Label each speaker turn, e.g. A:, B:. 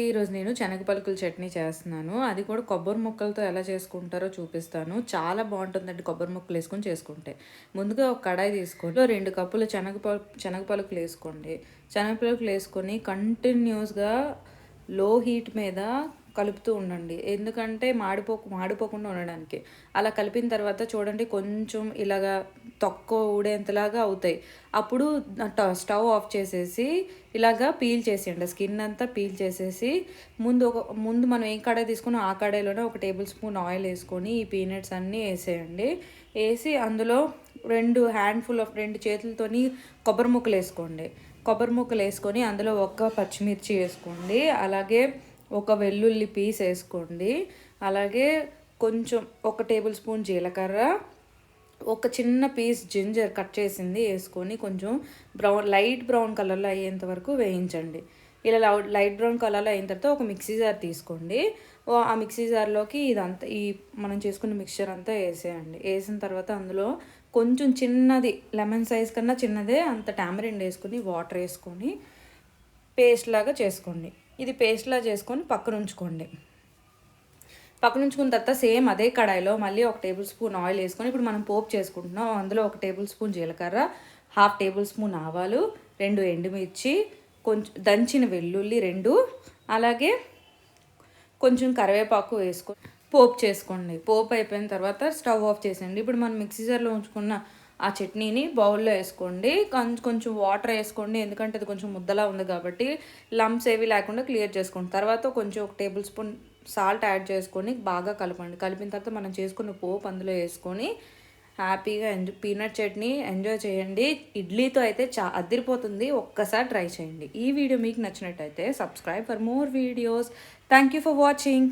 A: ఈరోజు నేను శనగ పలుకుల చట్నీ చేస్తున్నాను. అది కూడా కొబ్బరి ముక్కలతో ఎలా చేసుకుంటారో చూపిస్తాను. చాలా బాగుంటుందండి కొబ్బరి ముక్కలు వేసుకొని చేసుకుంటే. ముందుగా ఒక కడాయి తీసుకొని రెండు కప్పులు శనగ శనగ పలుకులు వేసుకోండి. శనగ పలుకులు వేసుకొని కంటిన్యూస్గా లో హీట్ మీద కలుపుతూ ఉండండి. ఎందుకంటే మాడిపో మాడిపోకుండా ఉండడానికి. అలా కలిపిన తర్వాత చూడండి కొంచెం ఇలాగా తక్కువ ఊడేంతలాగా అవుతాయి. అప్పుడు స్టవ్ ఆఫ్ చేసేసి ఇలాగా పీల్ చేసేయండి. స్కిన్ అంతా పీల్ చేసేసి ముందు ఒక ముందు మనం ఏం కడాయి తీసుకుని ఆ కడాయిలోనే ఒక టేబుల్ స్పూన్ ఆయిల్ వేసుకొని ఈ పీనట్స్ అన్నీ వేసేయండి. వేసి అందులో రెండు హ్యాండ్ఫుల్ ఆఫ్ రెండు చేతులతోని కొబ్బరి ముక్కలు వేసుకోండి. కొబ్బరి ముక్కలు వేసుకొని అందులో ఒక్క పచ్చిమిర్చి వేసుకోండి. అలాగే ఒక వెల్లుల్లి పీస్ వేసుకోండి. అలాగే కొంచెం ఒక టేబుల్ స్పూన్ జీలకర్ర ఒక చిన్న పీస్ జింజర్ కట్ చేసింది వేసుకొని కొంచెం బ్రౌన్ లైట్ బ్రౌన్ కలర్లో అయ్యేంత వరకు వేయించండి. ఇలా లైట్ బ్రౌన్ కలర్లో అయిన తర్వాత ఒక మిక్సీ జార్ తీసుకోండి. ఆ మిక్సీ జార్లోకి ఇదంతా ఈ మనం చేసుకున్న మిక్చర్ అంతా వేసేయండి. వేసిన తర్వాత అందులో కొంచెం చిన్నది లెమన్ సైజ్ కన్నా చిన్నదే అంత టామరిండ్ వేసుకొని వాటర్ వేసుకొని పేస్ట్ లాగా చేసుకోండి. ఇది పేస్ట్లా చేసుకొని పక్కన ఉంచుకోండి. పక్కన ఉంచుకున్న తర్వాత సేమ్ అదే కడాయిలో మళ్ళీ ఒక టేబుల్ స్పూన్ ఆయిల్ వేసుకొని ఇప్పుడు మనం పోపు చేసుకుంటున్నాం. అందులో ఒక టేబుల్ స్పూన్ జీలకర్ర హాఫ్ టేబుల్ స్పూన్ ఆవాలు రెండు ఎండుమిర్చి కొంచెం దంచిన వెల్లుల్లి రెండు అలాగే కొంచెం కరివేపాకు వేసుకొని పోపు చేసుకోండి. పోపు అయిపోయిన తర్వాత స్టవ్ ఆఫ్ చేసేయండి. ఇప్పుడు మనం మిక్సీజర్లో ఉంచుకున్న ఆ చట్నీని బౌల్లో వేసుకోండి. కొంచెం వాటర్ వేసుకోండి. ఎందుకంటే అది కొంచెం ముద్దలా ఉంది కాబట్టి లంప్స్ ఏవి లేకుండా క్లియర్ చేసుకోండి తర్వాత కొంచెం ఒక టేబుల్ స్పూన్ సాల్ట్ యాడ్ చేసుకొని బాగా కలపండి. కలిపిన తర్వాత మనం చేసుకున్న పోపు అందులో వేసుకొని హ్యాపీగా ఎంజాయ్ పీనట్ చట్నీ ఎంజాయ్ చేయండి. ఇడ్లీతో అయితే చా అదిరిపోతుంది. ఒక్కసారి ట్రై చేయండి. ఈ వీడియో మీకు నచ్చినట్టయితే subscribe for more videos. Thank you for watching.